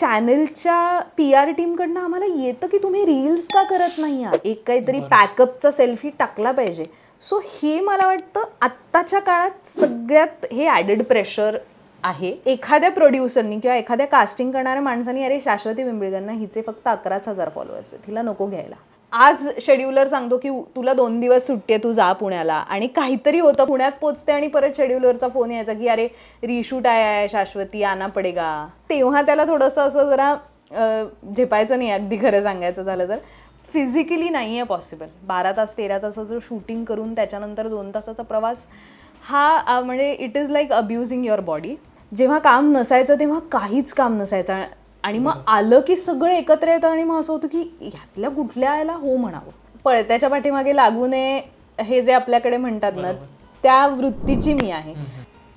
चॅनलच्या P R टीमकडनं आम्हाला येतं की तुम्ही रील्स का करत नाही आहात एक काहीतरी पॅकअपचा सेल्फी टाकला पाहिजे. सो हे मला वाटतं आत्ताच्या काळात सगळ्यात हे ॲडेड प्रेशर आहे. एखाद्या प्रोड्युसरनी किंवा एखाद्या कास्टिंग करणाऱ्या माणसानी अरे शाश्वती पिंपळीकरना हिचे फक्त अकराच हजार फॉलोअर्स आहेत. हिला नको घ्यायला. आज शेड्युलर सांगतो की तुला दोन दिवस सुट्टी आहे तू जा पुण्याला. आणि काहीतरी होतं पुण्यात पोचते आणि परत शेड्युलरचा फोन यायचा की अरे रिशूट आहे आहे शाश्वती आना पडेगा तेव्हा त्याला थोडंसं असं जरा झेपायचं नाही अगदी खरं सांगायचं झालं तर. फिजिकली नाही आहे पॉसिबल बारा तास तेरा तासाचं शूटिंग करून त्याच्यानंतर दोन तासाचा प्रवास हा म्हणजे it is like abusing your body जेव्हा काम नसायचं तेव्हा काहीच काम नसायचं. आणि मग आलं की सगळं एकत्र येतं आणि मग असं होतं की ह्यातल्या कुठल्या याला हो म्हणावं? पळत्याच्या पाठीमागे लागू नये हे जे आपल्याकडे म्हणतात ना त्या वृत्तीची मी आहे.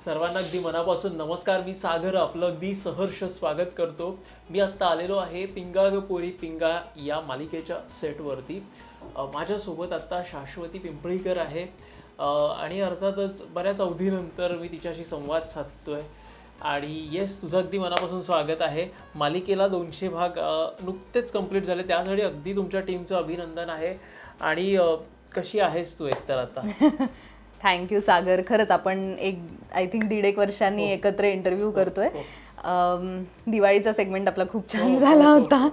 सर्वांना अगदी मनापासून नमस्कार. मी सागर आपलं अगदी सहर्ष स्वागत करतो. मी आत्ता आलेलो आहे पिंगा ग पोरी पिंगा या मालिकेच्या सेटवरती. माझ्यासोबत आत्ता शाश्वती पिंपळीकर आहे. आणि अर्थातच बऱ्याच अवधीनंतर मी तिच्याशी संवाद साधतोय. आणि येस तुझं अगदी मनापासून स्वागत आहे. मालिकेला दोनशे भाग नुकतेच कंप्लीट झाले. त्यासाठी अगदी तुमच्या टीमचं अभिनंदन आहे. आणि कशी आहेस तू एकतर आता? थँक्यू सागर. खरंच आपण एक आय थिंक दीड एक वर्षांनी एकत्र इंटरव्ह्यू करतोय. अम, दिवाळीचा सेगमेंट आपला खूप छान झाला होता.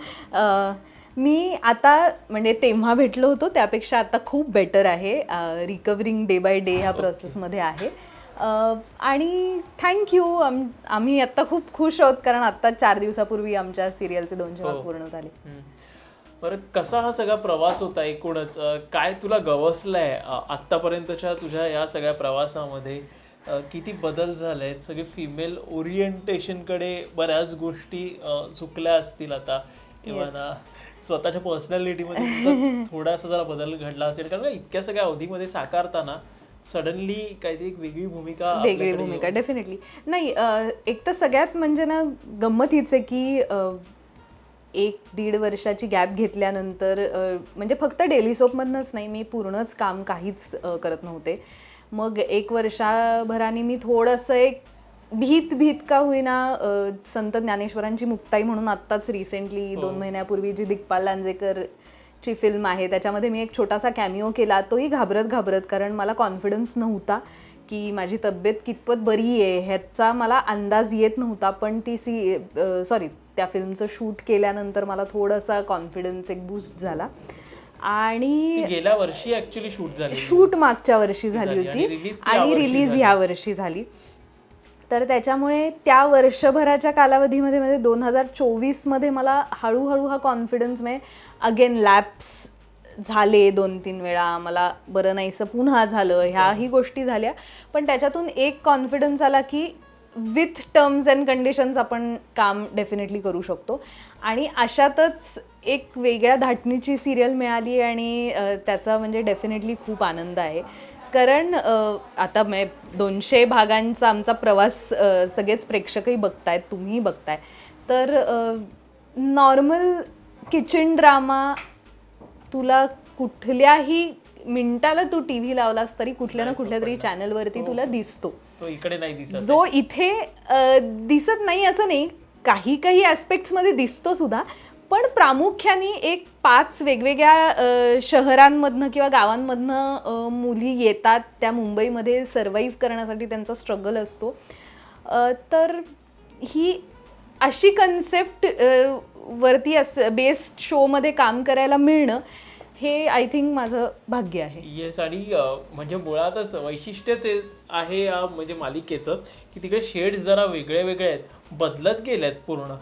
मी आता म्हणजे तेव्हा भेटलो होतो. त्यापेक्षा आता खूप बेटर आहे. रिकवरिंग डे बाय डे ह्या प्रोसेसमध्ये आहे. आणि थँक्यू आम्ही आत्ता खूप खुश आहोत कारण आत्ता चार दिवसापूर्वी आमच्या सिरियलचे दोनशे भाग पूर्ण झाले. बरं कसा हा सगळा प्रवास होता एकूणच? काय तुला गवसलंय आत्तापर्यंतच्या तुझ्या या सगळ्या प्रवासामध्ये? किती बदल झालेत? सगळे फिमेल ओरिएंटेशनकडे बऱ्याच गोष्टी चुकल्या असतील आता. किंवा ना स्वतःच्या पर्सनॅलिटीमध्ये थोडासा जरा बदल घडला असेल. कारण इतक्या सगळ्या अवधीमध्ये साकारताना सडनली काहीतरी एक वेगळी भूमिका वेगळी आपल्याकडे भूमिका डेफिनेटली नाही अ, एक तर सगळ्यात म्हणजे ना गंमत हीच आहे की अ, एक दीड वर्षाची गॅप घेतल्यानंतर अ, म्हणजे फक्त डेली सोपमधनंच नाही मी पूर्णच काम काहीच अ, करत नव्हते. मग एक वर्षाभराने मी थोडंसं एक भीत भीत का होईना अ, संत ज्ञानेश्वरांची मुक्ताई म्हणून आत्ताच रिसेंटली दोन महिन्यापूर्वी जी दिग्पाल लांजेकर ची फिल्म आहे. त्याच्यामध्ये मी एक छोटासा कॅमिओ केला. तोही घाबरत घाबरत कारण मला कॉन्फिडन्स नव्हता की माझी तब्येत कितपत बरी आहे. ह्याचा मला अंदाज येत नव्हता पण ती सी सॉरी त्या फिल्मचं शूट केल्यानंतर मला थोडासा कॉन्फिडन्स एक बूस्ट झाला. आणि गेल्या वर्षी ऍक्च्युली शूट झाली. शूट मागच्या वर्षी झाली होती. आणि रिलीज. ह्या वर्षी झाली. तर त्याच्यामुळे त्या वर्षभराच्या कालावधीमध्ये म्हणजे दोन हजार चोवीसमध्ये मला हळूहळू हा कॉन्फिडन्स म्हणजे अगेन लॅप्स झाले दोन तीन वेळा मला बरं नाहीसं पुन्हा झालं ह्याही गोष्टी झाल्या. पण त्याच्यातून एक कॉन्फिडन्स आला की विथ टर्म्स अँड कंडिशन्स आपण काम डेफिनेटली करू शकतो. आणि अशातच एक वेगळ्या धाटणीची सिरियल मिळाली आणि त्याचा म्हणजे डेफिनेटली खूप आनंद आहे. कारण आता मे दोनशे भागांचा आमचा प्रवास सगळेच प्रेक्षकही बघतायत तुम्हीही बघताय. तर नॉर्मल किचन ड्रामा तुला कुठल्याही मिनिटाला तू टी व्ही लावलास तरी कुठल्या ना कुठल्या तरी चॅनलवरती तुला दिसतो. तो इकडे नाही दिसत जो इथे अ, दिसत नाही असं नाही काही काही ॲस्पेक्ट्समध्ये दिसतो सुद्धा पण प्रामुख्याने एक पाच वेगवेगळ्या अ, शहरांमधनं किंवा गावांमधनं अ, मुली येतात त्या मुंबईमध्ये सर्वाईव्ह करण्यासाठी त्यांचा स्ट्रगल असतो. अ, तर ही अशी कन्सेप्ट वरती अस बेस्ड शोमध्ये काम करायला मिळणं हे आय थिंक माझं भाग्य आहे येस आणि म्हणजे मुळातच वैशिष्ट्यच आहे या म्हणजे मालिकेचं की तिकडे शेड्स जरा वेगळे वेगळे आहेत बदलत गेले आहेत पूर्ण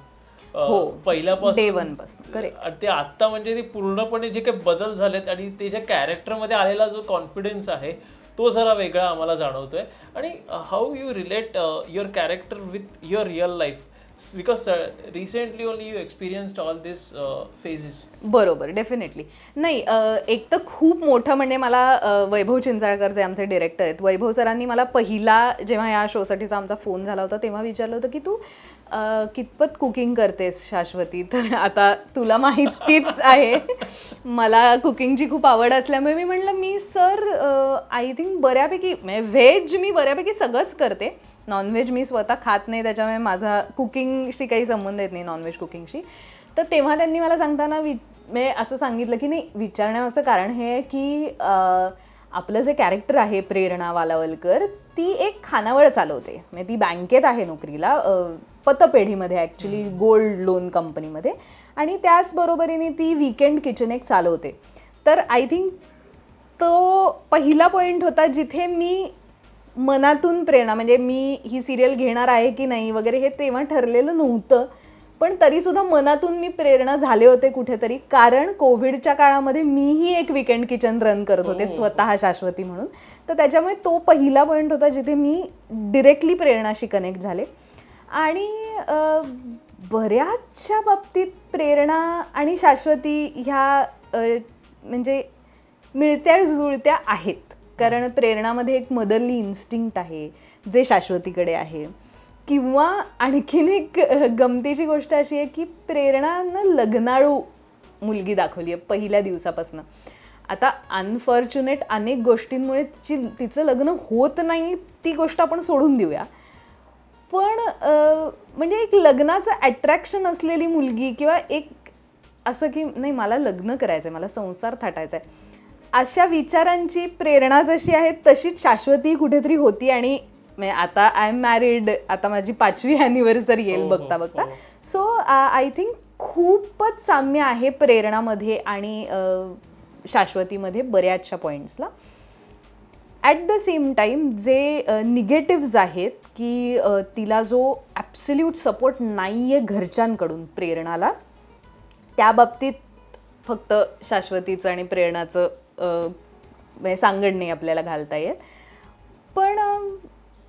हो. पहिल्यापासून. आणि ते आता म्हणजे ते पूर्णपणे जे काही बदल झालेत आणि ते ज्या कॅरेक्टरमध्ये आलेला जो कॉन्फिडन्स आहे तो जरा वेगळा आम्हाला जाणवतोय आणि how you relate your character with your real life because recently only you experienced all this phases बरोबर डेफिनेटली नाही एक तर खूप मोठं म्हणजे मला वैभव चिंचाळकर जे आमचे डिरेक्टर आहेत वैभव सरांनी मला पहिला जेव्हा या शोसाठीचा आमचा फोन झाला होता तेव्हा विचारलं होतं की तू कितपत कुकिंग करतेस शाश्वती? तर आता तुला माहितीच आहे. मला कुकिंगची खूप आवड असल्यामुळे मी म्हटलं मी सर आय थिंक बऱ्यापैकी म्हणजे व्हेज मी बऱ्यापैकी सगळंच करते. नॉनव्हेज मी स्वतः खात नाही त्याच्यामुळे माझा कुकिंगशी काही संबंध येत नाही नॉनव्हेज कुकिंगशी. तर तेव्हा त्यांनी मला सांगताना वि म्हणजे असं सांगितलं की नाही विचारण्यामागचं कारण हे आहे की आपलं जे कॅरेक्टर आहे प्रेरणा वालावलकर ती एक खानावळ चालवते. म्हणजे ती बँकेत आहे नोकरीला पतपेढीमध्ये ॲक्च्युली गोल्ड लोन कंपनीमध्ये. आणि त्याच बरोबरीने ती वीकेंड किचन एक चालवते. तर आय थिंक तो पहिला पॉईंट होता जिथे मी मनातून प्रेरणा म्हणजे मी ही सिरियल घेणार आहे की नाही वगैरे हे तेव्हा ठरलेलं नव्हतं. पण तरीसुद्धा मनातून मी प्रेरणा झाले होते कुठेतरी. कारण कोविडच्या काळामध्ये मीही एक विकेंड किचन रन करत होते स्वतः शाश्वती म्हणून. तर त्याच्यामुळे तो पहिला पॉईंट होता जिथे मी डिरेक्टली प्रेरणाशी कनेक्ट झाले. आणि बऱ्याचशा बाबतीत प्रेरणा आणि शाश्वती ह्या म्हणजे मिळत्या जुळत्या आहेत. कारण प्रेरणामध्ये एक मदरली इन्स्टिंक्ट आहे जे शाश्वतीकडे आहे. किंवा आणखीन एक गमतीची गोष्ट अशी आहे की प्रेरणानं लग्नाळू मुलगी दाखवली आहे पहिल्या दिवसापासून. आता अनफॉर्च्युनेट अनेक गोष्टींमुळे तिची तिचं लग्न होत नाही ती गोष्ट आपण सोडून देऊया. पण म्हणजे एक लग्नाचं ॲट्रॅक्शन असलेली मुलगी किंवा एक असं की नाही मला लग्न करायचं आहे मला संसार थाटायचा आहे अशा विचारांची प्रेरणा जशी आहे तशीच शाश्वती कुठेतरी होती आणि म्हणजे आता आय एम मॅरिड आता माझी पाचवी अॅनिव्हर्सरी येईल हो, बघता हो, बघता हो. सो आय थिंक खूपच साम्य आहे प्रेरणामध्ये आणि शाश्वतीमध्ये बऱ्याचशा पॉईंट्सला ॲट द सेम टाईम जे निगेटिव्ज आहेत की तिला जो ॲब्सल्यूट सपोर्ट नाही आहे घरच्यांकडून प्रेरणाला त्या बाबतीत फक्त शाश्वतीचं आणि प्रेरणाचं म्हणजे सांगड नाही आपल्याला घालता येत. पण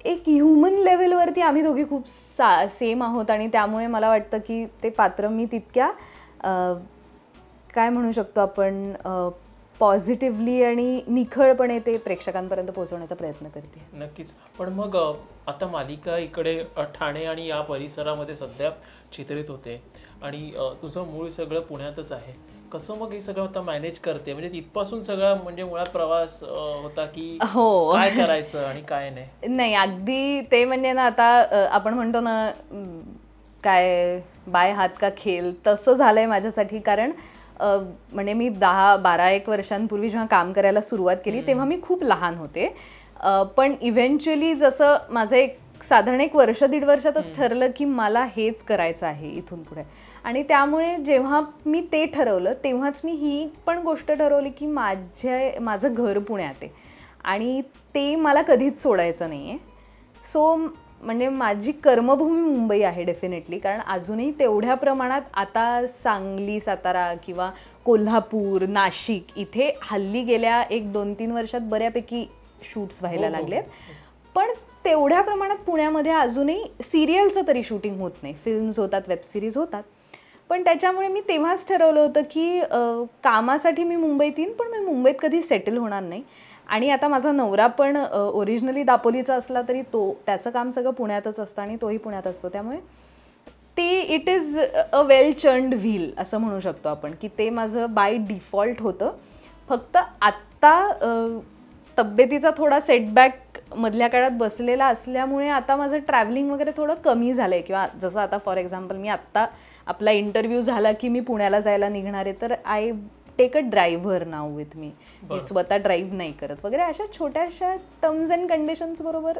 एक ह्युमन लेवलवरती आम्ही दोघी खूप सा सेम आहोत आणि त्यामुळे मला वाटतं की ते पात्र मी तितक्या काय म्हणू शकतो आपण पॉझिटिव्हली आणि निखळपणे ते प्रेक्षकांपर्यंत पोहोचवण्याचा प्रयत्न करते. नक्कीच. पण मग आता मालिका इकडे ठाणे आणि या परिसरामध्ये सध्या चित्रित होते. आणि तुझं मूळ सगळं पुण्यातच आहे. कसं मग हे सगळं आता मॅनेज करते? म्हणजे तिथपासून सगळा म्हणजे मुळात प्रवास अ, होता की हो. काय करायचं आणि काय नाही? नाही अगदी ते म्हणजे ना आता अ, आपण म्हणतो ना अम, काय बाय हात का खेळ तसं झालंय माझ्यासाठी. कारण अ, म्हणजे मी दहा बारा एक वर्षांपूर्वी जेव्हा काम करायला सुरुवात केली तेव्हा मी खूप लहान होते. अ, पण इव्हेंच्युअली जसं माझं एक साधारण एक वर्ष दीड वर्षातच ठरलं की मला हेच करायचं आहे इथून पुढे. आणि त्यामुळे जेव्हा मी ते ठरवलं तेव्हाच मी ही पण गोष्ट ठरवली की माझ्या माझं घर पुण्यात आहे. आणि ते मला कधीच सोडायचं नाही आहे सो म्हणजे माझी कर्मभूमी मुंबई आहे डेफिनेटली कारण अजूनही तेवढ्या प्रमाणात आता सांगली सातारा किंवा कोल्हापूर नाशिक इथे हल्ली गेल्या एक दोन तीन वर्षात बऱ्यापैकी शूट्स व्हायला हो, हो, हो. लागलेत पण तेवढ्या प्रमाणात पुण्यामध्ये अजूनही सिरियलचं तरी शूटिंग होत नाही. फिल्म्स होतात वेब सिरीज होतात. पण त्याच्यामुळे मी तेव्हाच ठरवलं होतं की कामासाठी मी मुंबईत येईन पण मी मुंबईत कधी सेटल होणार नाही. आणि आता माझा नवरा पण ओरिजिनली दापोलीचा असला तरी तो त्याचं काम सगळं पुण्यातच असतं आणि तोही पुण्यात असतो. त्यामुळे ते it is a well churned wheel असं म्हणू शकतो आपण की ते माझं बाय डिफॉल्ट होतं. फक्त आत्ता तब्येतीचा थोडा सेटबॅक मधल्या काळात बसलेला असल्यामुळे आता माझं ट्रॅव्हलिंग वगैरे थोडं कमी झालं आहे किंवा जसं आता फॉर एक्झाम्पल मी आत्ता आपला इंटरव्ह्यू झाला की मी पुण्याला जायला निघणार आहे तर I take a driver now with me मी स्वतः ड्राईव्ह नाही करत वगैरे अशा छोट्याशा टर्म्स अँड कंडिशन्स बरोबर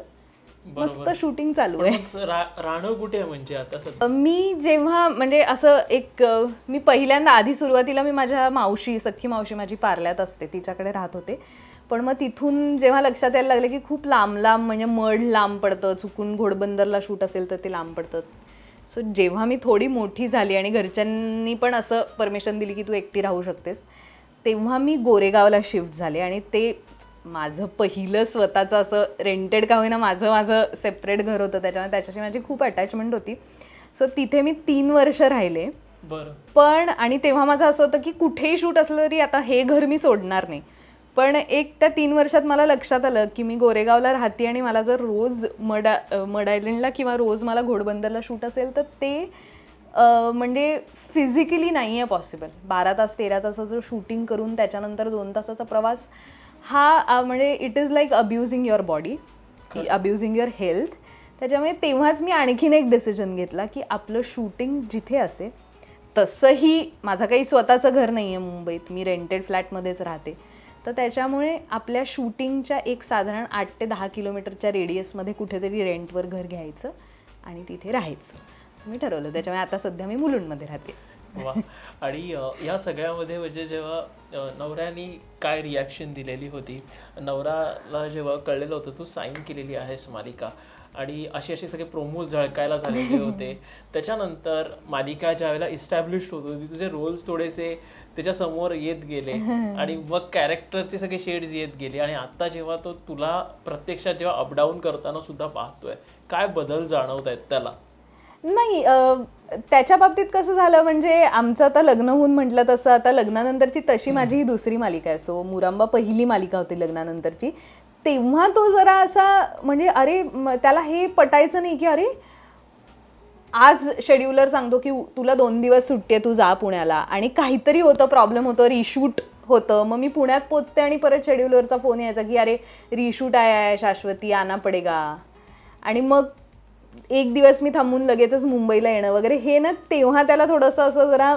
मस्त. शूटिंग चालू आहे. राहणं कुठे म्हणजे आता मी जेव्हा म्हणजे असं एक मी पहिल्यांदा आधी सुरुवातीला मी माझ्या मावशी सख्खी मावशी माझी पार्ल्यात असते तिच्याकडे राहत होते. पण मग तिथून जेव्हा लक्षात यायला लागले की खूप लांब लांब म्हणजे मड लांब पडतं चुकून घोडबंदरला शूट असेल तर ते लांब पडतं. सो जेव्हा मी थोडी मोठी झाली आणि घरच्यांनी पण असं परमिशन दिली की तू एकटी राहू शकतेस तेव्हा मी गोरेगावला शिफ्ट झाले आणि ते माझं पहिलं स्वतःचं असं रेंटेड का होईना माझं माझं सेपरेट घर होतं त्याच्यामुळे त्याच्याशी माझी खूप अटॅचमेंट होती. सो तिथे मी तीन वर्ष राहिले. बरं. पण आणि तेव्हा माझं असं होतं की कुठेही शूट असलं तरी आता हे घर मी सोडणार नाही. पण एक त्या तीन वर्षात मला लक्षात आलं की मी गोरेगावला राहते आणि मला जर रोज मड मड आयलंडला किंवा रोज मला घोडबंदरला शूट असेल तर ते म्हणजे फिजिकली नाही आहे पॉसिबल बारा तास तेरा तासाचं शूटिंग करून त्याच्यानंतर दोन तासाचा प्रवास हा म्हणजे it is like abusing your body abusing your health त्याच्यामुळे तेव्हाच मी आणखीन एक डिसिजन घेतला की आपलं शूटिंग जिथे असेल तसंही माझं काही स्वतःचं घर नाही आहे मुंबईत. मी रेंटेड फ्लॅटमध्येच राहते. तर त्याच्यामुळे आपल्या शूटिंगच्या एक साधारण आठ ते दहा किलोमीटरच्या रेडियसमध्ये कुठेतरी रेंटवर घर घ्यायचं आणि तिथे राहायचं. असं मी ठरवलं. त्याच्यामुळे आता सध्या मी मुलुंडमध्ये राहते. वा. आणि या सगळ्यामध्ये म्हणजे जेव्हा नवऱ्यानी काय रिॲक्शन दिलेली होती? नवऱ्याला जेव्हा कळलेलं होतं तू साईन केलेली आहेस मालिका. आणि अशी अशी सगळे प्रोमोज झळकायला झालेले होते. त्याच्यानंतर मालिका ज्या वेळेला इस्टॅब्लिश होत होती तुझे रोल्स थोडेसे त्याच्यासमोर येत गेले. आणि मग कॅरेक्टरचे सगळे शेड्स येत गेले. आणि आता जेव्हा तो तुला प्रत्यक्षात जेव्हा अपडाऊन करताना सुद्धा पाहतोय काय बदल जाणवत आहेत त्याला? नाही त्याच्या बाबतीत कसं झालं म्हणजे आमचं आता लग्न होऊन म्हटलं तसं आता लग्नानंतरची तशी माझी ही दुसरी मालिका आहे. सो मुरांबा पहिली मालिका होती लग्नानंतरची. तेव्हा तो जरा असा म्हणजे अरे त्याला हे पटायचं नाही की अरे आज शेड्युलर सांगतो की तुला दोन दिवस सुट्टी आहे तू जा पुण्याला. आणि काहीतरी होतं प्रॉब्लेम होतं रिशूट होतं. मग मी पुण्यात पोचते आणि परत शेड्युलरचा फोन यायचा की अरे रिशूट आहे आहे शाश्वती आना पडेगा. आणि मग एक दिवस मी थांबून लगेचच मुंबईला येणं वगैरे. हे ना तेव्हा त्याला थोडंसं असं जरा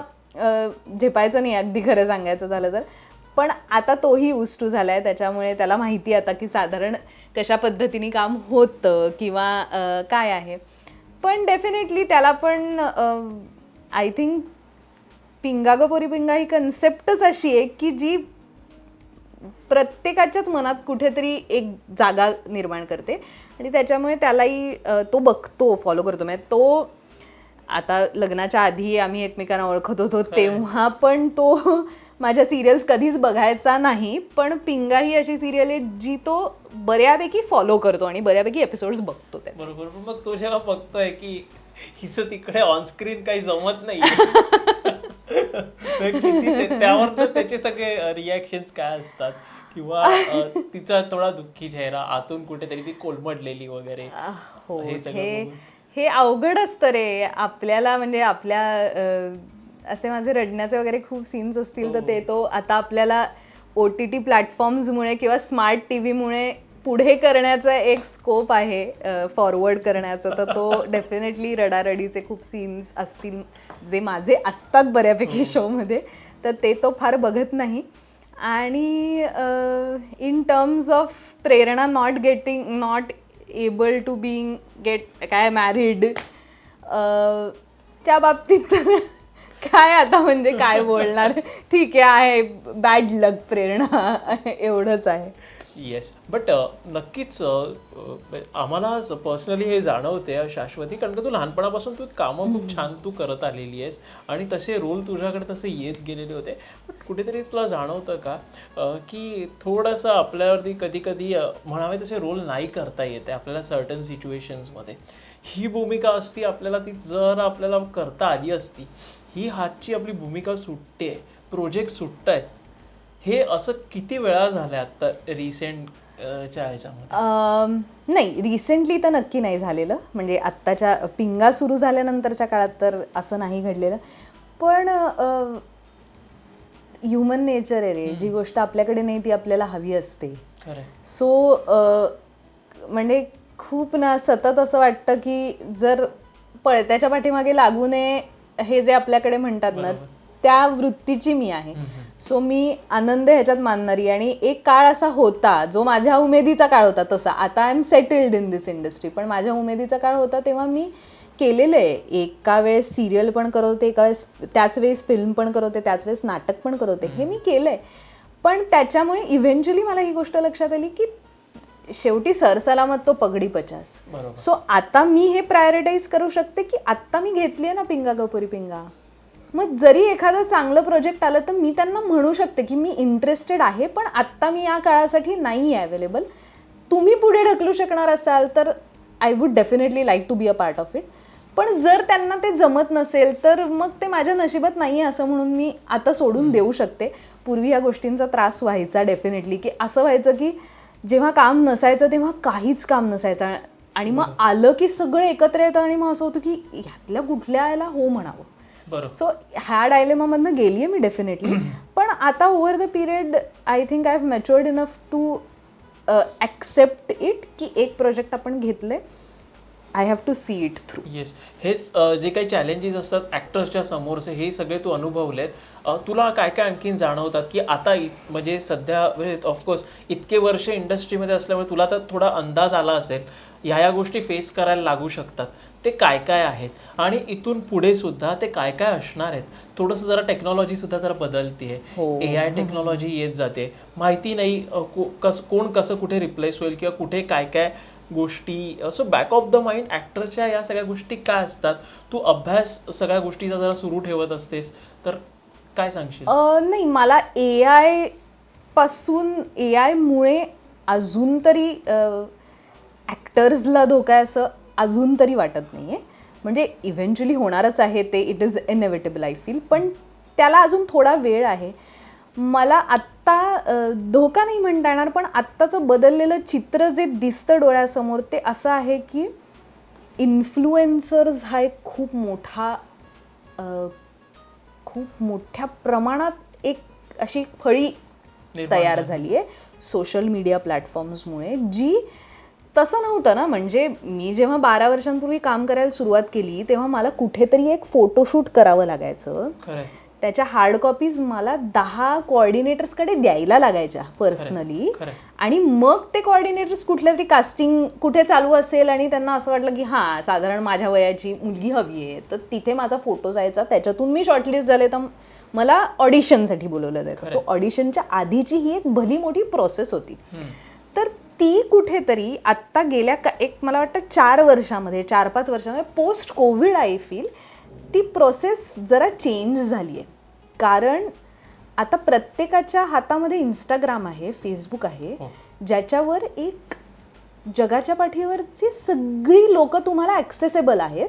झेपायचं नाही अगदी खरं सांगायचं झालं तर. पण आता तोही उष्टू झाला आहे त्याच्यामुळे त्याला माहिती आता की साधारण कशा पद्धतीने काम होतं किंवा काय आहे. पण डेफिनेटली त्याला पण आय थिंक पिंगा ग पोरी पिंगा ही कन्सेप्टच अशी आहे की जी प्रत्येकाच्याच मनात कुठेतरी एक जागा निर्माण करते. आणि त्याच्यामुळे त्यालाही तो बघतो फॉलो करतो. म्हणजे तो आता लग्नाच्या आधी आम्ही एकमेकांना ओळखत होतो तेव्हा पण तो माझ्या सिरियल्स कधीच बघायचा नाही पण पिंगा ही अशी सिरियल आहे जी तो बऱ्यापैकी फॉलो करतो आणि बऱ्यापैकी एपिसोड्स बघतो त्या बरोबर पण मग तो जेव्हा बघतोय की हिचं तिकडे ऑनस्क्रीन काही जमत नाही त्यावर तर त्याचे सगळे रिॲक्शन काय असतात? किंवा तिचा थोडा दुःखी चेहरा आतून कुठेतरी ती कोलमडलेली वगैरे. हो हे हे अवघड असतं रे. आपल्याला म्हणजे आपल्या असे माझे रडण्याचे वगैरे खूप सीन्स असतील तर ते तो आता आपल्याला ओ टी टी प्लॅटफॉर्म्समुळे किंवा स्मार्ट टी व्हीमुळे पुढे करण्याचा एक स्कोप आहे फॉरवर्ड करण्याचं. तर तो डेफिनेटली रडारडीचे खूप सीन्स असतील जे माझे असतात बऱ्यापैकी शोमध्ये तर ते तो फार बघत नाही. आणि in terms of Prerna not getting not able to being get काय मॅरिड त्या बाबतीत तर काय आता म्हणजे काय बोलणार? ठीक आहे आहे. Bad luck Prerna. एवढंच आहे. येस बट नक्कीच अ, अ, आम्हाला पर्सनली हे जाणवते शाश्वती कारण का तू लहानपणापासून तू कामं खूप छान तू करत आलेली आहेस. आणि तसे रोल तुझ्याकडे तसे येत गेलेले होते. बट कुठेतरी तुला जाणवतं का की थोडंसं आपल्यावरती कधी कधी म्हणावे तसे रोल नाही करता येते आपल्याला सर्टन सिच्युएशन्समध्ये ही भूमिका असती आपल्याला ती जर आपल्याला करता आली असती ही हातची आपली भूमिका सुटते प्रोजेक्ट सुटत आहेत हे असं किती वेळा झालं आता रिसेंट च्या ह्याच्यामध्ये? अम, नाही रिसेंटली तर नक्की नाही झालेलं. म्हणजे आत्ताच्या पिंगा सुरू झाल्यानंतरच्या काळात तर असं नाही घडलेलं. पण ह्युमन नेचर आहे रे. जी गोष्ट आपल्याकडे नाही ती आपल्याला हवी असते. सो म्हणजे खूप ना सतत असं वाटतं की जर पळत्याच्या पाठीमागे लागू नये हे जे आपल्याकडे म्हणतात ना त्या वृत्तीची मी आहे. सो मी आनंद ह्याच्यात मानणारी आणि एक काळ असा होता जो माझ्या उमेदीचा काळ होता तसा. आता I am settled in this industry पण माझ्या उमेदीचा काळ होता तेव्हा मी केलेलं आहे. एका वेळेस सिरियल पण करत होते एका वेळेस त्याच वेळेस फिल्म पण करत होते त्याच वेळेस नाटक पण करत होते. हे मी केलंय. पण त्याच्यामुळे इव्हेंच्युअली मला ही गोष्ट लक्षात आली की शेवटी सरसलामत तो पगडी पचास. सो आता मी हे प्रायोरिटाईज करू शकते की आत्ता मी घेतली आहे ना पिंगा गपुरी पिंगा? मग जरी एखादं चांगलं प्रोजेक्ट आलं तर मी त्यांना म्हणू शकते की मी इंटरेस्टेड आहे पण आत्ता मी या काळासाठी नाही आहे अवेलेबल तुम्ही पुढे ढकलू शकणार असाल तर I would definitely like to be a part of it पण जर त्यांना ते जमत नसेल तर मग ते माझ्या नशिबात नाही आहे असं म्हणून मी आता सोडून देऊ शकते. पूर्वी या गोष्टींचा त्रास व्हायचा डेफिनेटली की असं व्हायचं की जेव्हा काम नसायचं तेव्हा काहीच काम नसायचं. आणि मग आलं की सगळं एकत्र येतं आणि मग असं होतं की ह्यातल्या कुठल्या याला हो म्हणावं. सो ह्या डायलेमामधनं गेली आहे मी डेफिनेटली पण आता over the period I think I have matured enough to accept it की एक प्रोजेक्ट आपण घेतले I have to see it through yes हेच जे काही चॅलेंजेस असतात ॲक्टर्सच्या समोरचे हे सगळे तू अनुभवलेत. तुला काय काय आणखीन जाणवतात की आता म्हणजे सध्या म्हणजे ऑफकोर्स इतके वर्ष इंडस्ट्रीमध्ये असल्यामुळे तुला तर थोडा अंदाज आला असेल ह्या या गोष्टी फेस करायला लागू शकतात. ते काय काय आहेत? आणि इथून पुढे सुद्धा ते काय काय असणार आहेत? थोडंसं जरा टेक्नॉलॉजी सुद्धा जरा बदलतीये. हो. ए आय टेक्नॉलॉजी येत जाते. माहिती नाही कस कोण कसं कुठे रिप्लेस होईल किंवा कुठे काय काय गोष्टी so back of the mind ॲक्टरच्या या सगळ्या गोष्टी काय असतात? तू अभ्यास सगळ्या गोष्टीचा जरा सुरू ठेवत असतेस तर काय सांगशील? नाही मला ए आयपासून ए आयमुळे अजून तरी ॲक्टर्सला धोका आहे असं अजून तरी वाटत नाही आहे म्हणजे इव्हेंच्युअली होणारच आहे ते it is inevitable I feel पण त्याला अजून थोडा वेळ आहे. मला आत्ता धोका नाही म्हणता येणार पण आत्ताचं बदललेलं चित्र जे दिसतं डोळ्यासमोर ते असं आहे की इन्फ्लुएन्सर्स हा एक खूप मोठा खूप मोठ्या प्रमाणात एक अशी फळी तयार झाली. आहे सोशल मीडिया प्लॅटफॉर्म्समुळे जी तसं नव्हतं ना. म्हणजे मी जेव्हा बारा वर्षांपूर्वी काम करायला सुरुवात केली तेव्हा मला कुठेतरी एक फोटोशूट करावं लागायचं. त्याच्या हार्ड कॉपीज मला दहा कोऑर्डिनेटर्सकडे द्यायला लागायच्या पर्सनली. आणि मग ते कोऑर्डिनेटर्स कुठल्या तरी कास्टिंग कुठे चालू असेल आणि त्यांना असं वाटलं की हां साधारण माझ्या वयाची मुलगी हवी आहे तर तिथे माझा फोटो जायचा. त्याच्यातून मी शॉर्टलिस्ट झाले तर मला ऑडिशनसाठी बोलवलं जायचं. सो ऑडिशनच्या आधीची ही एक भली मोठी प्रोसेस होती. तर ती कुठेतरी आत्ता गेल्या एक मला वाटतं चार वर्षामध्ये चार पाच वर्षामध्ये पोस्ट कोविड आय फील ती प्रोसेस जरा चेंज झाली आहे कारण आता प्रत्येकाच्या हातामध्ये इंस्टाग्राम आहे फेसबुक आहे ज्याच्यावर एक जगाच्या पाठीवरची सगळी लोक तुम्हाला ॲक्सेसेबल आहेत.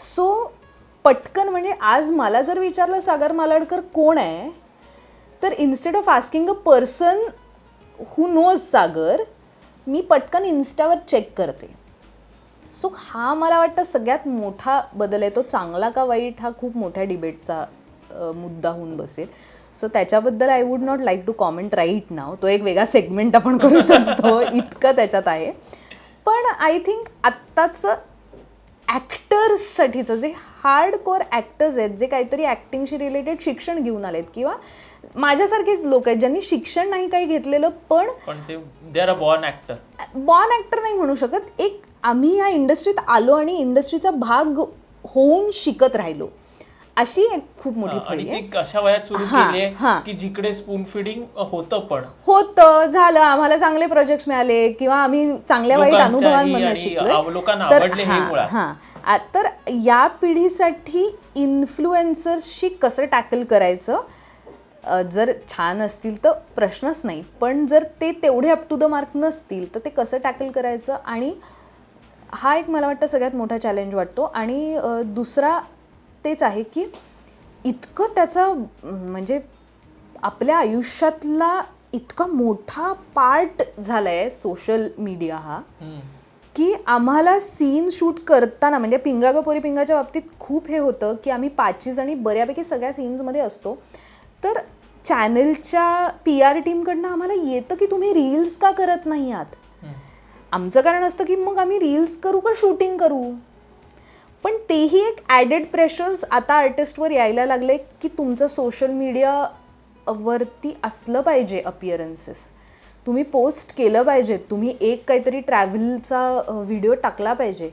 सो पटकन म्हणजे आज मला जर विचारलं सागर मालाडकर कोण आहे? तर instead of asking a person who knows Sagar मी पटकन इन्स्टावर चेक करते. सो हा मला वाटतं सगळ्यात मोठा बदल आहे. तो चांगला का वाईट हा खूप मोठ्या डिबेटचा मुद्दा होऊन बसेल. सो त्याच्याबद्दल I would not like to comment right now तो एक वेगळा सेगमेंट आपण करू शकतो. इतकं त्याच्यात आहे. पण आय थिंक आत्ताचं ॲक्टर्ससाठीचं जे हार्ड कोर ॲक्टर्स आहेत जे काहीतरी ॲक्टिंगशी रिलेटेड शिक्षण घेऊन आलेत किंवा माझ्यासारखेच लोक आहेत ज्यांनी शिक्षण नाही काही घेतलेलं पण बॉर्न ऍक्टर बॉर्न ॲक्टर नाही म्हणू शकत. एक आम्ही या इंडस्ट्रीत आलो आणि इंडस्ट्रीचा भाग होऊन शिकत राहिलो. अशी एक खूप मोठी आणि फळी आहे. ती अशा वयात सुरू केली. आहे की जिकडे स्पून फिडिंग होतं पण? होतं झालं. आम्हाला चांगले प्रोजेक्ट्स मिळाले किंवा आम्ही चांगल्या वाईट अनुभवांमधून लोकांना तर हे तर या पिढीसाठी इन्फ्लुएन्सर्सशी कसं टॅकल करायचं? जर छान असतील तर प्रश्नच नाही. पण जर ते तेवढे अप टू द मार्क नसतील तर ते कसं टॅकल करायचं? आणि हा एक मला वाटतं सगळ्यात मोठा चॅलेंज वाटतो. आणि दुसरा तेच आहे की इतकं त्याचा म्हणजे आपल्या आयुष्यातला इतका मोठा पार्ट झाला आहे सोशल मीडिया हा की आम्हाला सीन शूट करताना म्हणजे पिंगा ग पोरी पिंगाच्या बाबतीत खूप हे होतं की आम्ही पाचीज आणि बऱ्यापैकी सगळ्या सीन्समध्ये असतो. तर चॅनलच्या पी आर टीमकडनं आम्हाला येतं की तुम्ही रील्स का करत नाही आहात? आमचं कारण असतं की मग आम्ही रील्स करू का शूटिंग करू? पण तेही एक ॲडेड प्रेशर्स आता आर्टिस्टवर यायला लागले की तुमचं सोशल मीडियावरती असलं पाहिजे अपिअरन्सेस तुम्ही पोस्ट केलं पाहिजे. तुम्ही एक काहीतरी ट्रॅव्हलचा व्हिडिओ टाकला पाहिजे.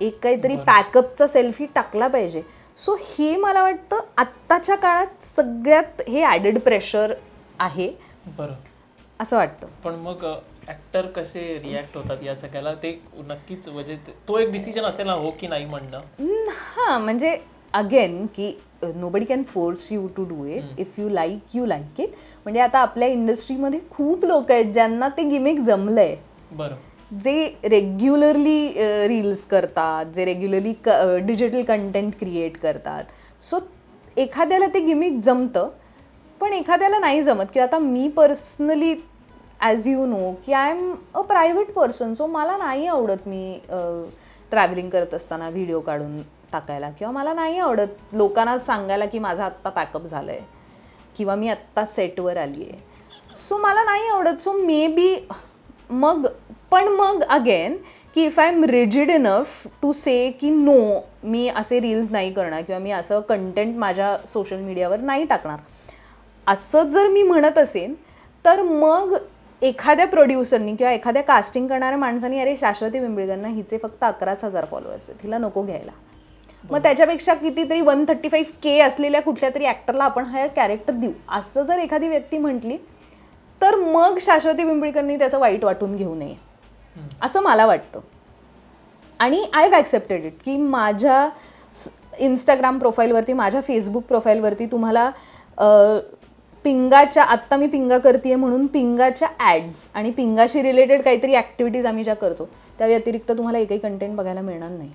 एक काहीतरी पॅकअपचा सेल्फी टाकला पाहिजे. सो हे मला वाटतं आत्ताच्या काळात सगळ्यात हे ॲडेड प्रेशर आहे. बरं. असं वाटतं. पण मग ऍक्टर कसे रिॲक्ट होतात या सगळ्याला? ते नक्कीच म्हणजे ते- एक डिसिजन असेल ना हो की नाही म्हणणं. हां म्हणजे अगेन की nobody can force you to do it if you like you like it म्हणजे आता आपल्या इंडस्ट्रीमध्ये खूप लोक आहेत ज्यांना ते गिमिक जमलंय. बरं. जे रेग्युलरली रील्स करतात जे रेग्युलरली क डिजिटल कंटेंट क्रिएट करतात. सो एखाद्याला ते गिमिक जमतं पण एखाद्याला नाही जमत. की आता मी पर्सनली ॲज यू नो की I am a private person so मला नाही आवडत मी ट्रॅव्हलिंग करत असताना व्हिडिओ काढून टाकायला. किंवा मला नाही आवडत लोकांना सांगायला की माझा आत्ता पॅकअप झालं आहे किंवा मी आत्ता सेटवर आली आहे सो मला नाही आवडत. सो मे बी मग पण मग अगेन की if I am rigid enough to say की नो मी असे रील्स नाही करणार किंवा मी असं कंटेंट माझ्या सोशल मीडियावर नाही टाकणार. असं जर मी म्हणत असेन तर मग एखाद्या प्रोड्युसरनी किंवा एखाद्या कास्टिंग करणाऱ्या माणसानी अरे शाश्वती बिंबळकरना हिचे फक्त अकराच हजार फॉलोअर्स आहेत हिला नको घ्यायला. मग त्याच्यापेक्षा कितीतरी वन थर्टी फाईव्ह के असलेल्या कुठल्या तरी ॲक्टरला आपण हा कॅरेक्टर देऊ. असं जर एखादी व्यक्ती म्हटली तर मग शाश्वती पिंपळीकरनी त्याचं वाईट वाटून घेऊ नये. असं मला वाटतं. आणि आय हॅव ॲक्सेप्टेड इट की माझ्या इंस्टाग्राम प्रोफाईलवरती माझ्या फेसबुक प्रोफाईलवरती तुम्हाला पिंगाच्या आत्ता मी पिंगा करते म्हणून पिंगाच्या ॲड्स आणि पिंगाशी रिलेटेड काहीतरी ॲक्टिव्हिटीज आम्ही ज्या करतो त्या व्यतिरिक्त तुम्हाला एकही कंटेंट बघायला मिळणार नाही.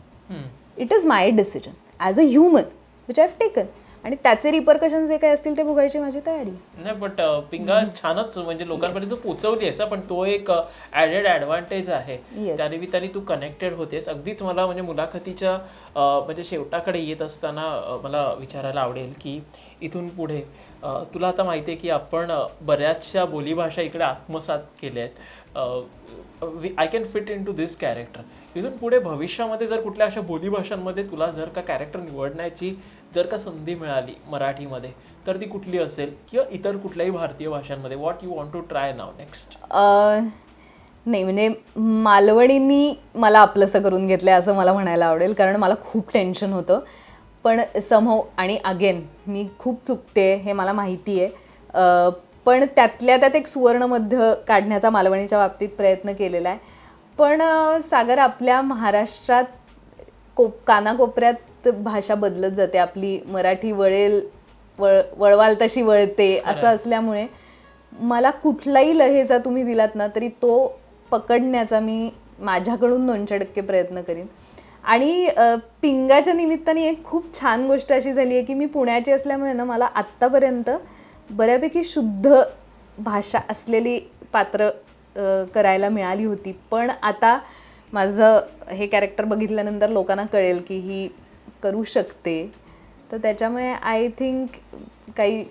It is my decision as a human which I have taken आणि त्याचे रिपरकशन जे काही असतील ते भोगायची माझी तयारी. नाही बट पिंगा छानच म्हणजे लोकांपर्यंत पोहोचवली आहेस पण तो एक ऍडेड ऍडव्हान्टेज आहे. Yes. त्या निमित्ताने तू कनेक्टेड होतेस. अगदीच मला म्हणजे मुलाखतीच्या म्हणजे शेवटाकडे येत असताना मला विचारायला आवडेल की इथून पुढे तुला आता माहिती आहे की आपण बऱ्याचशा बोलीभाषा इकडे आत्मसात केल्या आहेत. I can fit into this character इथून पुढे भविष्यामध्ये जर कुठल्या अशा बोलीभाषांमध्ये तुला जर का कॅरेक्टर निवडण्याची जर का संधी मिळाली मराठीमध्ये तर ती कुठली असेल? किंवा इतर कुठल्याही भारतीय भाषांमध्ये? What you want to try now next नाही म्हणजे मालवणींनी मला आपलंसं करून घेतलं आहे असं मला म्हणायला आवडेल कारण मला खूप टेन्शन होतं. पण समव आणि अगेन मी खूप चुकते हे मला माहिती आहे पण त्यातल्या त्यात एक सुवर्णमध्य काढण्याचा मालवणीच्या बाबतीत प्रयत्न केलेला आहे. पण सागर आपल्या महाराष्ट्रात कोप कानाकोपऱ्यात भाषा बदलत जाते. आपली मराठी वळेल वळ वळवाल तशी वळते असं असल्यामुळे मला कुठलाही लहेजा तुम्ही दिलात ना तरी तो पकडण्याचा मी माझ्याकडून दोनशे टक्के प्रयत्न करीन. आणि पिंगाच्या निमित्ताने एक खूप छान गोष्ट अशी झाली आहे की मी पुण्याची असल्यामुळे ना मला आत्तापर्यंत बऱ्यापैकी शुद्ध भाषा असलेली पात्र करायला मिळाली होती. पण आता माझं हे कॅरेक्टर बघितल्यानंतर लोकांना कळेल की ही करू शकते. तर त्याच्यामुळे आय थिंक काही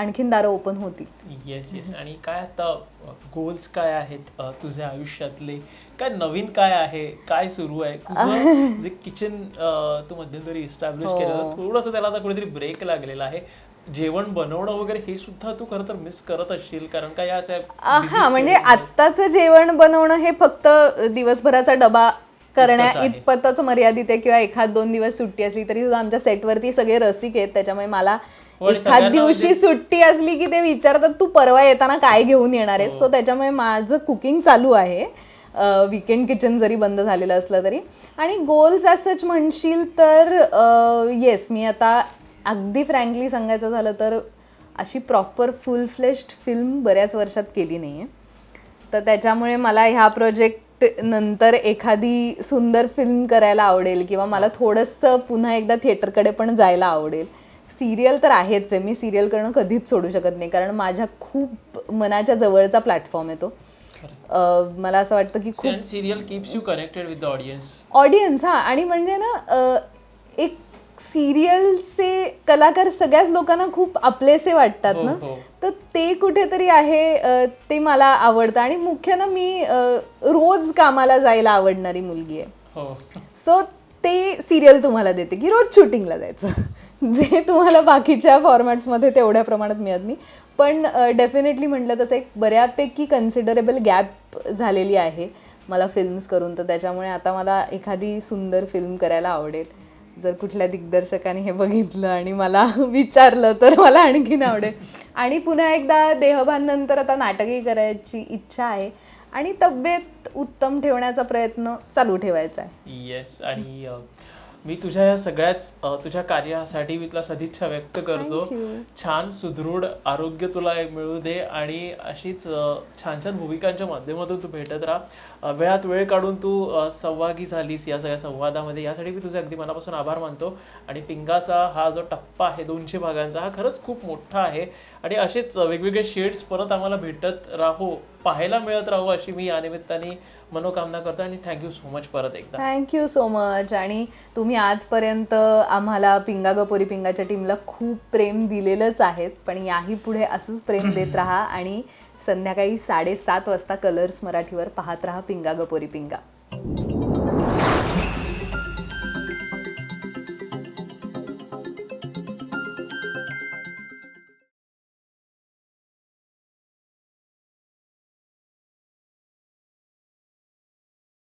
आणखीन दारं ओपन होतील. येस येस आणि काय आता गोल्स काय आहेत तुझ्या आयुष्यातले? काय नवीन काय आहे? काय सुरू आहे? तुझं जे किचन तू मध्यंतरी इस्टॅब्लिश केलं हो. थोडंसं त्याला आता कुठेतरी ब्रेक लागलेला आहे. जेवण बनवणं वगैरे हे सुद्धा तू खरं तर मिस करत असशील कारण का याच हा म्हणजे आत्ताचं जेवण बनवणं हे फक्त दिवसभराचा डबा करण्या. इतपतच मर्यादित आहे किंवा एखाद दोन दिवस सुट्टी असली तरी सुद्धा आमच्या सेटवरती सगळे रसिक आहेत त्याच्यामुळे मला एखाद दिवशी म्हणजे- सुट्टी असली की ते विचारतात तू परवा येताना काय घेऊन येणार आहेस? सो त्याच्यामुळे माझं कुकिंग चालू आहे. विकेंड किचन जरी बंद झालेलं असलं तरी. आणि गोल्स सच म्हणशील तर येस मी आता अगदी फ्रँकली सांगायचं झालं तर अशी प्रॉपर फुल फ्लेश्ड फिल्म बऱ्याच वर्षात केली नाही आहे तर त्याच्यामुळे मला ह्या प्रोजेक्ट नंतर एखादी सुंदर फिल्म करायला आवडेल किंवा मला थोडंसं पुन्हा एकदा थिएटरकडे पण जायला आवडेल. सिरियल तर आहेच आहे. मी सिरियल करणं कधीच सोडू शकत नाही. कारण माझ्या खूप मनाच्या जवळचा प्लॅटफॉर्म आहे तो. मला असं वाटतं की खूप serial keeps you connected with the audience audience हा. आणि म्हणजे ना एक सिरियलचे कलाकार सगळ्याच लोकांना खूप आपलेसे वाटतात हो, ना? हो. तर ते कुठेतरी आहे ते मला आवडतं. आणि मुख्य ना मी रोज कामाला जायला आवडणारी मुलगी आहे. हो. सो ते सिरियल तुम्हाला देते की रोज शूटिंगला जायचं. जे तुम्हाला बाकीच्या फॉर्मॅट्समध्ये तेवढ्या प्रमाणात मिळत नाही. पण डेफिनेटली म्हटलं तसं एक बऱ्यापैकी कन्सिडरेबल गॅप झालेली आहे मला फिल्म्स करून. तर त्याच्यामुळे आता मला एखादी सुंदर फिल्म करायला आवडेल. जर कुठल्या दिग्दर्शकाने हे बघितलं आणि मला विचारलं तर मला आणखीन आवडेल. आणि पुन्हा एकदा देहभान नंतर आता नाटकही करायची इच्छा आहे. आणि तब्येत उत्तम ठेवण्याचा प्रयत्न चालू ठेवायचा आहे. येस आणि मी तुझ्या या सगळ्याच अ, तुझ्या कार्यासाठी मी तुला सदिच्छा व्यक्त करतो. Thank you. छान सुदृढ आरोग्य तुला मिळू दे आणि अशीच अ, छान छान भूमिकांच्या माध्यमातून तू भेटत राहा. अ, वेळात वेळ काढून तू अ, सहभागी झालीस या सगळ्या संवादामध्ये. यासाठी मी तुझे अगदी मनापासून आभार मानतो. आणि पिंगाचा हा जो टप्पा आहे दोनशे भागांचा हा खरंच खूप मोठा आहे. आणि असेच वेगवेगळे शेड्स परत आम्हाला भेटत राहो. पाहायला मिळत राहू अशी मी या निमित्ताने मनोकामना करतो आणि थँक्यू सो मच परत एकदा. थँक्यू सो मच आणि तुम्ही आजपर्यंत आम्हाला पिंगा गपोरी पिंगाच्या टीमला खूप प्रेम दिलेलंच आहेत पण याही पुढे असंच प्रेम देत राहा आणि संध्याकाळी साडेसात वाजता कलर्स मराठीवर पाहत राहा पिंगा गपोरी पिंगा.